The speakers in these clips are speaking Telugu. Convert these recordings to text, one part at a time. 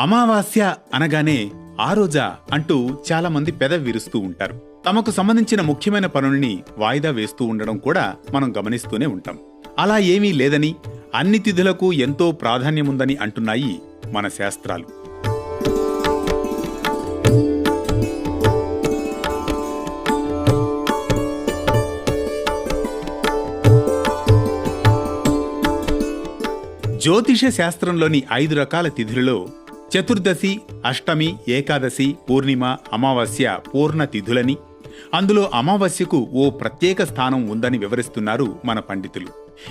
అమావాస్య అనగానే ఆ రోజా అంటూ చాలా మంది పెద విరుస్తూ ఉంటారు. తమకు సంబంధించిన ముఖ్యమైన పనుల్ని వాయిదా వేస్తూ ఉండడం కూడా మనం గమనిస్తూనే ఉంటాం. అలా ఏమీ లేదని అన్ని తిథులకు ఎంతో ప్రాధాన్యముందని అంటున్నాయి మన శాస్త్రాలు. జ్యోతిష శాస్త్రంలోని ఐదు రకాల తిథులలో చతుర్దశి అష్టమి ఏకాదశి పూర్ణిమ అమావాస్య పూర్ణ తిథులని. అందులో అమావాస్యకు ఓ ప్రత్యేక స్థానం ఉందని వివరిస్తున్నారు మన పండితులు.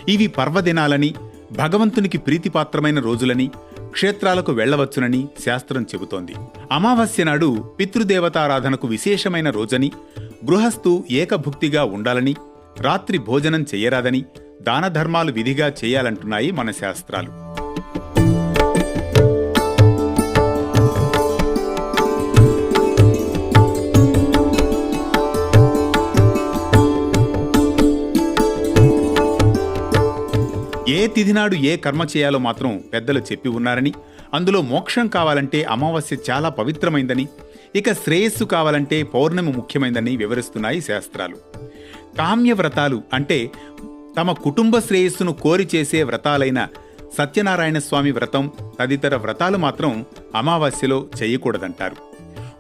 ఇవి పర్వదినాలని భగవంతునికి ప్రీతిపాత్రమైన రోజులని క్షేత్రాలకు వెళ్ళవచ్చునని శాస్త్రం చెబుతోంది. అమావాస్య నాడు పితృదేవతారాధనకు విశేషమైన రోజని గృహస్థు ఏకభుక్తిగా ఉండాలని రాత్రి భోజనం చెయ్యరాదని దానధర్మాలు విధిగా చేయాలంటున్నాయి మన శాస్త్రాలు. ఏ తిథినాడు ఏ కర్మ చేయాలో మాత్రం పెద్దలు చెప్పి ఉన్నారని అందులో మోక్షం కావాలంటే అమావాస్య చాలా పవిత్రమైందని ఇక శ్రేయస్సు కావాలంటే పౌర్ణమి ముఖ్యమైందని వివరిస్తున్నాయి శాస్త్రాలు. కామ్య వ్రతాలు అంటే తమ కుటుంబ శ్రేయస్సును కోరి చేసే వ్రతాలైన సత్యనారాయణ స్వామి వ్రతం తదితర వ్రతాలు మాత్రం అమావాస్యలో చేయకూడదంటారు.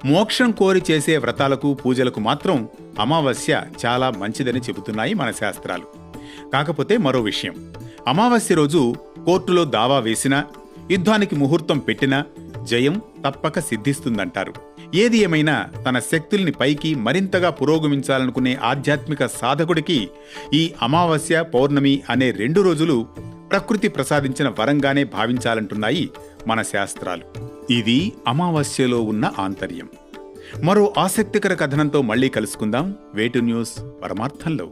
మోక్షం కోరి చేసే వ్రతాలకు పూజలకు మాత్రం అమావాస్య చాలా మంచిదని చెబుతున్నాయి మన శాస్త్రాలు. కాకపోతే మరో విషయం. అమావాస్య రోజు కోర్టులో దావా వేసినా యుద్ధానికి ముహూర్తం పెట్టినా జయం తప్పక సిద్ధిస్తుందంటారు. ఏది ఏమైనా తన శక్తుల్ని పైకి మరింతగా పురోగమించాలనుకునే ఆధ్యాత్మిక సాధకుడికి ఈ అమావాస్య పౌర్ణమి అనే రెండు రోజులు ప్రకృతి ప్రసాదించిన వరంగానే భావించాలంటున్నాయి మన శాస్త్రాలు. ఇది అమావాస్యలో ఉన్న ఆంతర్యం. మరో ఆసక్తికర కథనంతో మళ్ళీ కలుసుకుందాం. వేటు న్యూస్ పరమార్థంలో.